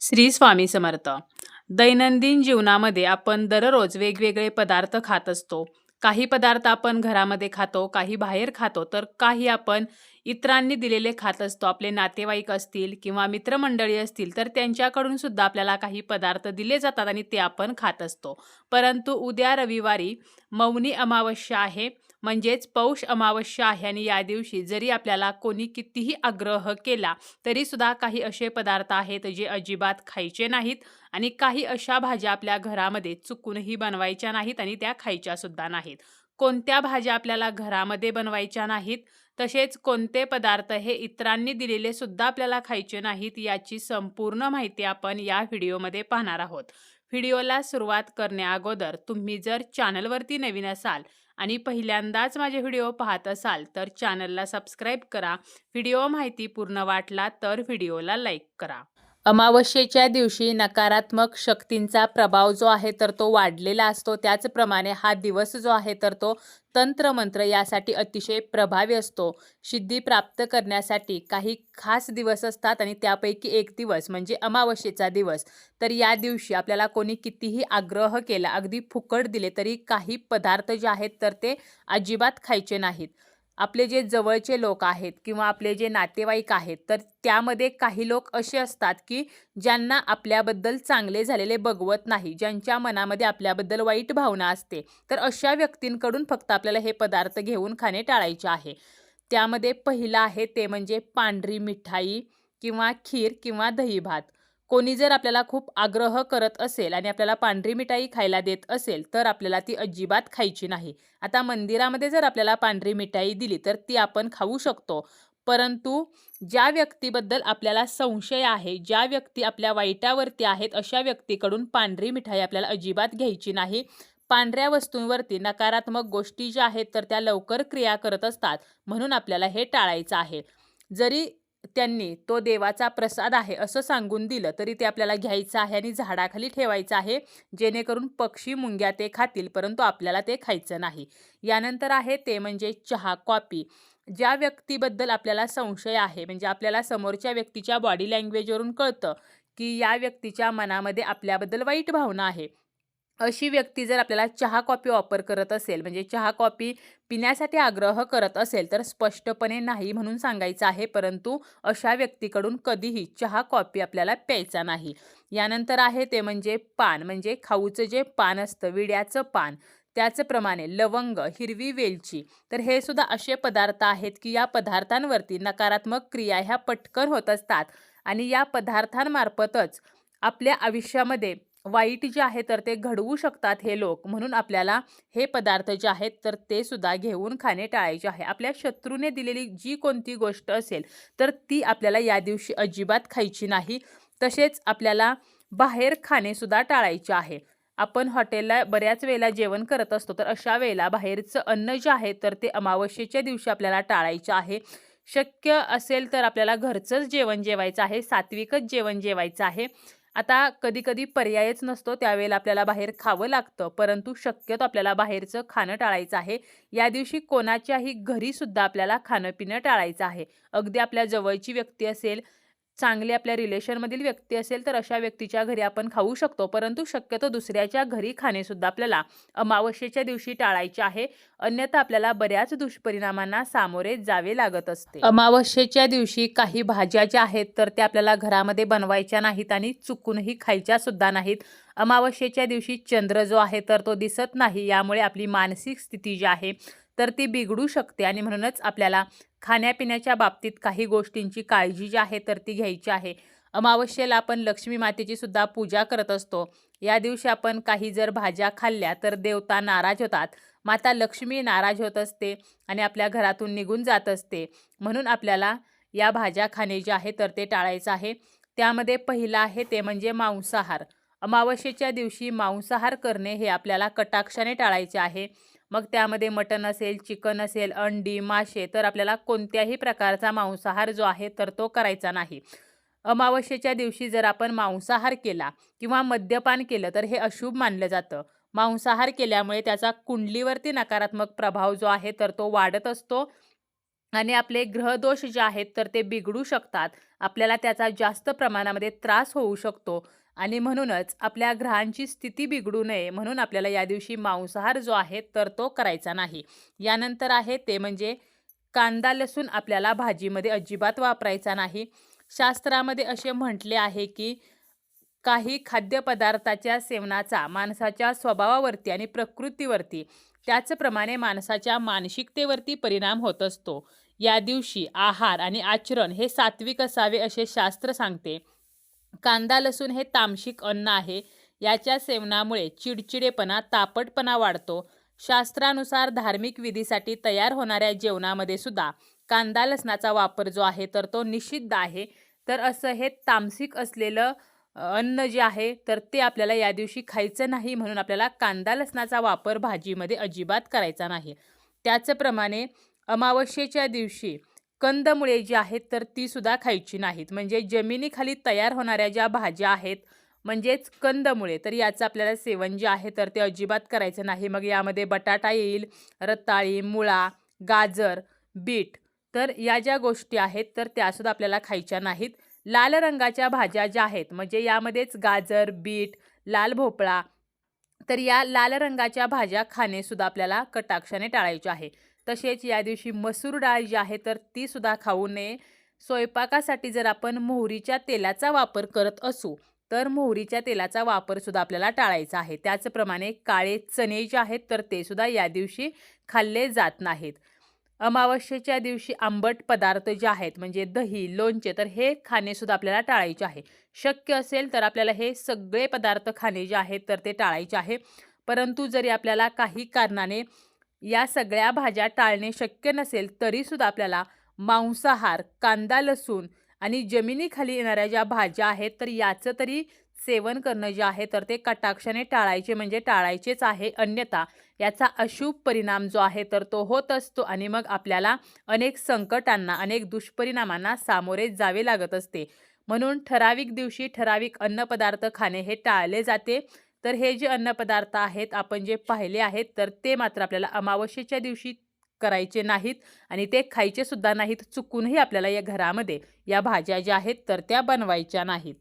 श्री स्वामी समर्थ. दैनंदिन जीवनामध्ये आपण दररोज वेगवेगळे पदार्थ खात असतो. काही पदार्थ आपण घरामध्ये खातो काही बाहेर खातो तर काही आपण इतरांनी दिलेले खात असतो. आपले नातेवाईक असतील किंवा मित्रमंडळी असतील तर त्यांच्याकडून सुद्धा आपल्याला काही पदार्थ दिले जातात आणि ते आपण खात असतो. परंतु उद्या रविवारी मौनी अमावस्या आहे. म्हणजेच पौष अमावस्या आहे आणि या दिवशी जरी आपल्याला कोणी कितीही आग्रह केला तरी सुद्धा काही असे पदार्थ आहेत जे अजिबात खायचे नाहीत आणि काही अशा भाज्या आपल्या घरामध्ये चुकूनही बनवायच्या नाहीत आणि त्या खायच्या सुद्धा नाहीत. कोणत्या भाज्या आपल्याला घरामध्ये बनवायच्या नाहीत तसेच कोणते पदार्थ हे इतरांनी दिलेले सुद्धा आपल्याला खायचे नाहीत याची संपूर्ण माहिती आपण या व्हिडिओमध्ये पाहणार आहोत. व्हिडिओला सुरुवात करण्याअगोदर तुम्ही जर चॅनलवरती नवीन असाल आणि पहिल्यांदाच माझे व्हिडिओ पाहत असाल तर चॅनलला सबस्क्राईब करा. व्हिडिओ माहिती पूर्ण वाटला तर व्हिडिओला लाईक करा. अमावस्येच्या दिवशी नकारात्मक शक्तींचा प्रभाव जो आहे तर तो वाढलेला असतो. त्याचप्रमाणे हा दिवस जो आहे तर तो तंत्रमंत्र यासाठी अतिशय प्रभावी असतो. सिद्धी प्राप्त करण्यासाठी काही खास दिवस असतात आणि त्यापैकी एक दिवस म्हणजे अमावस्येचा दिवस. तर या दिवशी आपल्याला कोणी कितीही आग्रह केला अगदी फुकट दिले तरी काही पदार्थ जे आहेत तर ते अजिबात खायचे नाहीत. आपले जे जवळचे लोक आहेत किंवा आपले जे नातेवाईक आहेत तर त्यामध्ये काही लोक असे असतात की ज्यांना आपल्याबद्दल चांगले झालेले बघवत नाही ज्यांच्या मनामध्ये आपल्याबद्दल वाईट भावना असते. तर अशा व्यक्तींकडून फक्त आपल्याला हे पदार्थ घेऊन खाणे टाळायचे आहे. त्यामध्ये पहिलं आहे ते म्हणजे पांढरी मिठाई किंवा खीर किंवा दही भात कोणी जर आपल्याला खूप आग्रह करत असेल आणि आपल्याला पांढरी मिठाई खायला देत असेल तर आपल्याला ती अजिबात खायची नाही. आता मंदिरामध्ये जर आपल्याला पांढरी मिठाई दिली तर ती आपण खाऊ शकतो. परंतु ज्या व्यक्तीबद्दल आपल्याला संशय आहे ज्या व्यक्ती आपल्या वाईटावरती आहेत अशा व्यक्तीकडून पांढरी मिठाई आपल्याला अजिबात घ्यायची नाही. पांढऱ्या वस्तूंवरती नकारात्मक गोष्टी ज्या आहेत तर त्या लवकर क्रिया करत असतात. म्हणून आपल्याला हे टाळायचं आहे. जरी त्यांनी तो देवाचा प्रसाद आहे असं सांगून दिलं. तरी ते आपल्याला घ्यायचं आहे आणि झाडाखाली ठेवायचं आहे जेणेकरून पक्षी मुंग्या ते खातील परंतु आपल्याला ते खायचं नाही. यानंतर आहे ते म्हणजे चहा कॉपी ज्या व्यक्तीबद्दल आपल्याला संशय आहे म्हणजे आपल्याला समोरच्या व्यक्तीच्या बॉडी लँग्वेजवरून कळतं की या व्यक्तीच्या मनामध्ये आपल्याबद्दल वाईट भावना आहे. अशी व्यक्ती जर आपल्याला चहा कॉफी ऑफर करत असेल म्हणजे चहा कॉफी पिण्यासाठी आग्रह करत असेल तर स्पष्टपणे नाही म्हणून सांगायचं आहे. परंतु अशा व्यक्तीकडून कधीही चहा कॉफी आपल्याला प्यायचा नाही. यानंतर आहे ते म्हणजे पान म्हणजे खाऊचं जे पान असतं विड्याचं पान त्याचप्रमाणे लवंग हिरवी वेलची. तर हे सुद्धा असे पदार्थ आहेत की या पदार्थांवरती नकारात्मक क्रिया ह्या पटकन होत असतात. आणि या पदार्थांमार्फतच आपल्या आयुष्यामध्ये वाईट जे आहे तर ते घडवू शकतात हे लोक. म्हणून आपल्याला हे पदार्थ जे आहेत तर ते सुद्धा घेऊन खाणे टाळायचे आहे. आपल्या शत्रूने दिलेली जी कोणती गोष्ट असेल तर ती आपल्याला या दिवशी अजिबात खायची नाही. तसेच आपल्याला बाहेर खाणेसुद्धा टाळायचे आहे. आपण हॉटेलला बऱ्याच वेळेला जेवण करत असतो तर अशा वेळेला बाहेरचं अन्न जे आहे तर ते अमावस्येच्या दिवशी आपल्याला टाळायचं आहे. शक्य असेल तर आपल्याला घरचंच जेवण जेवायचं आहे सात्विकच जेवण जेवायचं आहे. आता कधी कधी पर्यायच नसतो त्यावेळेला आपल्याला बाहेर खावं लागतं परंतु शक्यतो आपल्याला बाहेरचं खाणं टाळायचं आहे. या दिवशी कोणाच्याही घरीसुद्धा आपल्याला खाणं पिणं टाळायचं आहे. अगदी आपल्या जवळची व्यक्ती असेल चांगली आपल्या रिलेशनमधील व्यक्ती असेल तर अशा व्यक्तीच्या घरी आपण खाऊ शकतो. परंतु शक्यतो दुसऱ्याच्या घरी खाणेसुद्धा आपल्याला अमावस्येच्या दिवशी टाळायचे आहे. अन्यथा आपल्याला बऱ्याच दुष्परिणामांना सामोरे जावे लागत असते. अमावस्येच्या दिवशी काही भाज्या ज्या आहेत तर त्या आपल्याला घरामध्ये बनवायच्या नाहीत आणि चुकूनही खायच्या सुद्धा नाहीत. अमावस्येच्या दिवशी चंद्र जो आहे तर तो दिसत नाही. यामुळे आपली मानसिक स्थिती जी आहे तर ती बिघडू शकते आणि म्हणूनच आपल्याला खाण्यापिण्याच्या बाबतीत काही गोष्टींची काळजी जी आहे तर ती घ्यायची आहे. अमावस्येला आपण लक्ष्मी मातेची सुद्धा पूजा करत असतो. या दिवशी आपण काही जर भाज्या खाल्ल्या तर देवता नाराज होतात. माता लक्ष्मी नाराज होत असते आणि आपल्या घरातून निघून जात असते. म्हणून आपल्याला या भाज्या खाणे जे आहे तर ते टाळायचं आहे. त्यामध्ये पहिलं आहे ते म्हणजे मांसाहार. अमावस्येच्या दिवशी मांसाहार करणे हे आपल्याला कटाक्षाने टाळायचे आहे. मग त्यामध्ये मटण असेल चिकन असेल अंडी मासे तर आपल्याला कोणत्याही प्रकारचा मांसाहार जो आहे तर तो करायचा नाही. अमावस्येच्या दिवशी जर आपण मांसाहार केला किंवा मद्यपान केलं तर हे अशुभ मानलं जातं. मांसाहार केल्यामुळे त्याचा कुंडलीवरती नकारात्मक प्रभाव जो आहे तर तो वाढत असतो आणि आपले ग्रहदोष जे आहेत तर ते बिघडू शकतात. आपल्याला त्याचा जास्त प्रमाणामध्ये त्रास होऊ शकतो. आणि म्हणूनच आपल्या ग्रहांची स्थिती बिघडू नये म्हणून आपल्याला या दिवशी मांसाहार जो आहे तर तो करायचा नाही. यानंतर आहे ते म्हणजे कांदा लसूण आपल्याला भाजीमध्ये अजिबात वापरायचा नाही. शास्त्रामध्ये असे म्हटले आहे की काही खाद्यपदार्थाच्या सेवनाचा माणसाच्या स्वभावावरती आणि प्रकृतीवरती त्याचप्रमाणे माणसाच्या मानसिकतेवरती परिणाम होत असतो. या दिवशी आहार आणि आचरण हे सात्विक असावे असे शास्त्र सांगते. कांदा लसूण हे तामसिक अन्न आहे. याच्या सेवनामुळे चिडचिडेपणा तापटपणा वाढतो. शास्त्रानुसार धार्मिक विधीसाठी तयार होणाऱ्या जेवणामध्ये सुद्धा कांदा लसणाचा वापर जो आहे तर तो निषिद्ध आहे. तर असं हे तामसिक असलेलं अन्न जे आहे तर ते आपल्याला या दिवशी खायचं नाही म्हणून आपल्याला कांदा लसणाचा वापर भाजीमध्ये अजिबात करायचा नाही. त्याचप्रमाणे अमावस्येच्या दिवशी कंदमुळे जी आहेत तर ती सुद्धा खायची नाहीत. म्हणजे जमिनीखाली तयार होणाऱ्या ज्या भाज्या आहेत म्हणजेच कंदमुळे तर याचं आपल्याला सेवन जे आहे तर ते अजिबात करायचं नाही. मग यामध्ये बटाटा येईल रताळी मुळा गाजर बीट तर या ज्या गोष्टी आहेत तर त्यासुद्धा आपल्याला खायच्या नाहीत. लाल रंगाच्या भाज्या ज्या आहेत म्हणजे यामध्येच गाजर बीट लाल भोपळा तर या लाल रंगाच्या भाज्या खाणेसुद्धा आपल्याला कटाक्षाने टाळायचे आहे. तसेच या दिवशी मसूर डाळ जी आहे तर ती सुद्धा खाऊ नये. स्वयंपाकासाठी जर आपण मोहरीच्या तेलाचा वापर करत असू तर मोहरीच्या तेलाचा वापर सुद्धा आपल्याला टाळायचा आहे. त्याचप्रमाणे काळे चणे जे आहेत तर ते सुद्धा या दिवशी खाल्ले जात नाहीत. अमावस्येच्या दिवशी आंबट पदार्थ जे आहेत म्हणजे दही लोणचे तर हे खाणेसुद्धा आपल्याला टाळायचे आहे. शक्य असेल तर आपल्याला हे सगळे पदार्थ खाणे जे आहेत तर ते टाळायचे आहे. परंतु जरी आपल्याला काही कारणाने या सगळ्या भाज्या टाळणे शक्य नसेल तरीसुद्धा आपल्याला मांसाहार कांदा लसूण आणि जमिनीखाली येणाऱ्या ज्या भाज्या आहेत तर याचं तरी सेवन करणं जे आहे तर ते कटाक्षाने टाळायचे म्हणजे टाळायचेच आहे अन्यथा. याचा अशुभ परिणाम जो आहे तर तो होत असतो आणि मग आपल्याला अनेक संकटांना अनेक दुष्परिणामांना सामोरे जावे लागत असते. म्हणून ठराविक दिवशी ठराविक अन्नपदार्थ खाणे हे टाळले जाते. तर हे जे अन्नपदार्थ आहेत आपण जे पाहिले आहेत तर ते मात्र आपल्याला अमावस्येच्या दिवशी करायचे नाहीत आणि ते खायचे सुद्धा नाहीत चुकूनही आपल्याला या घरामध्ये या भाज्या ज्या आहेत तर त्या बनवायच्या नाहीत.